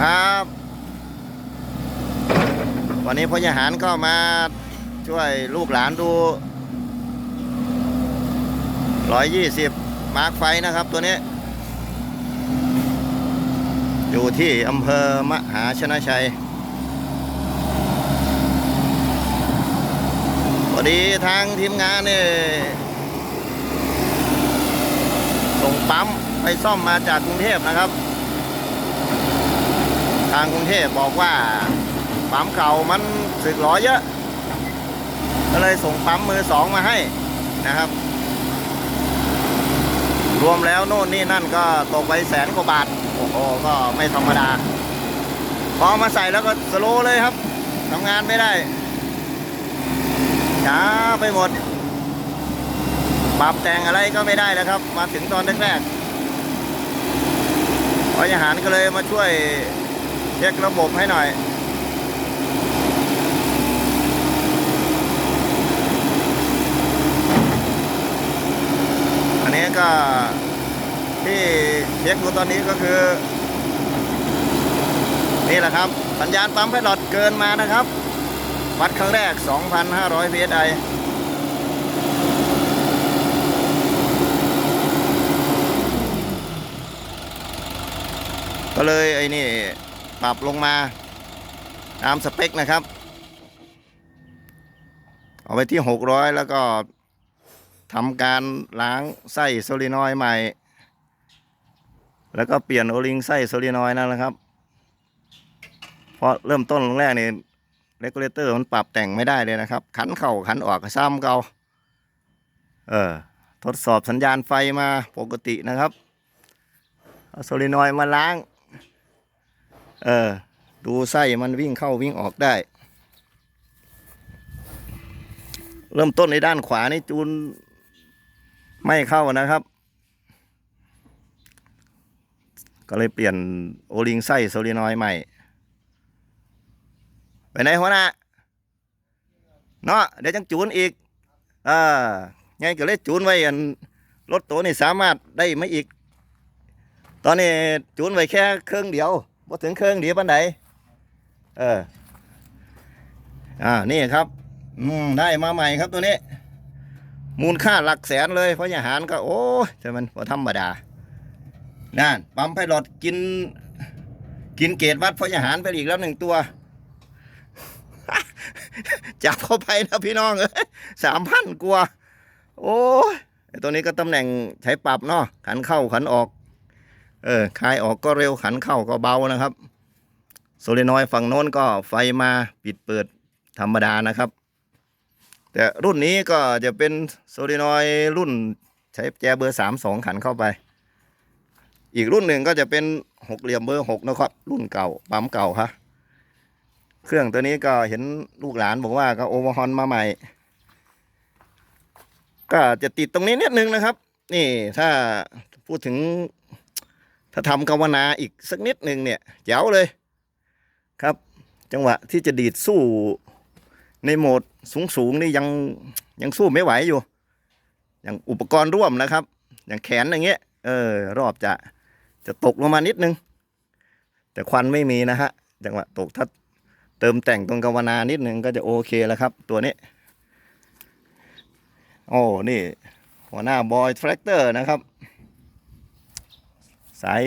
ครับ วันนี้พ่อยหารก็มาช่วยลูกหลานดู120มาร์คไฟนะครับตัวนี้ อยู่ที่อำเภอมหาชนะชัยพอดีทางทีมงานเนี่ยส่งปั๊มไปซ่อมมาจากกรุงเทพนะครับ ทางกรุงเทพบอกว่าปั๊มเก่ามันสึกหรอเยอะ ก็เลยส่งปั๊มมือสองมาให้นะครับ รวมแล้วโน่นนี่นั่นก็ตกไปแสนกว่าบาท โอ้โหก็ไม่ธรรมดา พอมาใส่แล้วก็สโลเลยครับทำงานไม่ได้ช้าไปหมด ปรับแต่งอะไรก็ไม่ได้แล้วครับ มาถึงตอนแรกๆพอยหารก็เลยมาช่วย เช็คระบบให้หน่อย อันนี้ก็ที่เช็คดูตอนนี้ก็คือ นี่แหละครับ สัญญาณปั๊มไพลอตเกินมานะครับ วัดครั้งแรก 2,500 psi ก็เลยไอ้นี่ ปรับลงมาตามสเปคนะครับ เอาไปที่ 600 แล้วก็ทำการล้างไส้โซลินอยใหม่ แล้วก็เปลี่ยนโอลิงไส้โซลินอยนั่นแหละครับ เพราะเริ่มต้นแรกนี่เรกูเลเตอร์มันปรับแต่งไม่ได้เลยนะครับ ขันเข่าขันออกซ้ำเก่าเออทดสอบสัญญาณไฟมาปกตินะครับเอาโซลินอยมาล้าง เออ ดูไส้มันวิ่งเข้าวิ่งออกได้ เริ่มต้นในด้านขวานี่จูนไม่เข้านะครับ ก็เลยเปลี่ยนโอลิงไส้โซลินอยใหม่ ไปไหนหัวหน้าเนาะเดี๋ยวจังจูนอีกอ่าไงก็เลยจูนไว้อันรถตัวนี่สามารถได้ไม่อีก ตอนนี้จูนไว้แค่เครื่องเดียว บ่ถึงเครื่องเดียวปันใดเออ อ่า นี่ครับ อืม ได้มาใหม่ครับตัวนี้ มูลค่าหลักแสนเลย เพราะอาหารก็ โอ้ยแต่มันพอธรรมดา นั่น ปั๊มไพลอตกิน กินเกตวัดเพราะอาหารไปอีกแล้วหนึ่งตัว จับเข้าไปนะพี่น้องเอ้สามพันกว่า โอ้ยไอ้ตัวนี้ก็ตำแหน่งใช้ปรับเนาะ ขันเข้าขันออก เออคลายออกก็เร็วขันเข้าก็เบานะครับ โซเลนอยฝั่งโน้นก็ไฟมาปิดเปิดธรรมดานะครับ แต่รุ่นนี้ก็จะเป็นโซเลนอยรุ่นใช้แจเบอร์สามสองขันเข้าไป อีกรุ่นหนึ่งก็จะเป็นหกเหลี่ยมเบอร์หกนะครับ รุ่นเก่าปั๊มเก่าครับเครื่องตัวนี้ก็เห็นลูกหลานบอกว่าก็โอเวอร์ฮอนมาใหม่ ก็จะติดตรงนี้นิดนึงนะครับ นี่ถ้าพูดถึง ถ้าทำกาวนาอีกสักนิดหนึ่งเนี่ยแจ๋วเลยครับ จังหวะที่จะดีดสู้ในโหมดสูงๆนี่ยังยังสู้ไม่ไหวอยู่ อย่างอุปกรณ์ร่วมนะครับ อย่างแขนอย่างเงี้ยเออรอบจะจะตกลงมานิดนึง แต่ควันไม่มีนะฮะจังหวะตกถ้าเติมแต่งตรงกาวนานิดหนึ่งก็จะโอเคแล้วครับ ตัวนี้โอ้นี่หัวหน้าบอยแทรกเตอร์นะครับ สาย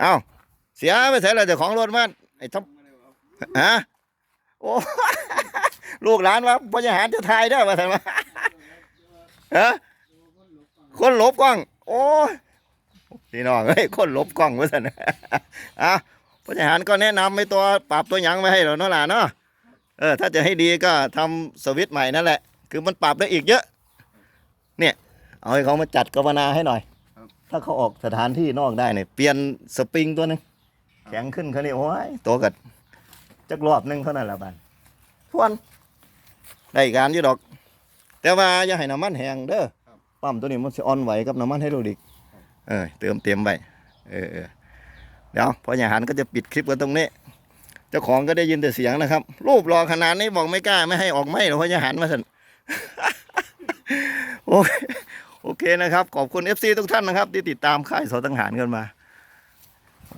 เอ้า เสียไปใส่เลยเจ้าของรถมาไอ้ท็อปฮะโอ้ลูกหลานว่าพญาหารจะทายได้มาทำไมฮะคนลบกล้อง โอ้ยพี่น้องเฮ้ยคนลบกล้องวะสันอะผู้บริหารก็แนะนำไม่ตัวปรับตัวยังไว้ให้เราเนาะล่ะเนาะเออถ้าจะให้ดีก็ทำสวิตช์ใหม่นั่นแหละ คือมันปรับได้อีกเยอะ เนี่ย เอาให้เขามาจัดกาวนาให้หน่อย ถ้าเขาออกสถานที่นอกได้เนี่ยเปลี่ยนสปริงตัวหนึงแข็งขึ้นเขานี่โอ้ยตัวกัดจักรอบหนึ่งเท่านั้นแหละบันทวนได้การอยู่ดอก แต่ว่าอย่าให้น้ำมันแห้งเด้อปั๊มตัวนี้มันจะอ่อนไหวกับน้ำมันไฮโดรลิกเออเติมเต็มไปเออเดี๋ยวพออย่าหันก็จะปิดคลิปกันตรงนี้ เจ้าของก็ได้ยินแต่เสียงนะครับ รูปรอขนาดนี้บอกไม่กล้าไม่ให้ออกไม่หรอกพออย่าหันมาสันโอเค โอเคนะครับ ขอบคุณ FC ทุกท่านนะครับ ที่ติดตามค่ายสอตังหารกันมา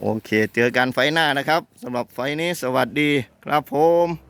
โอเค เจอกันไฟหน้านะครับสำหรับไฟนี้สวัสดีครับผม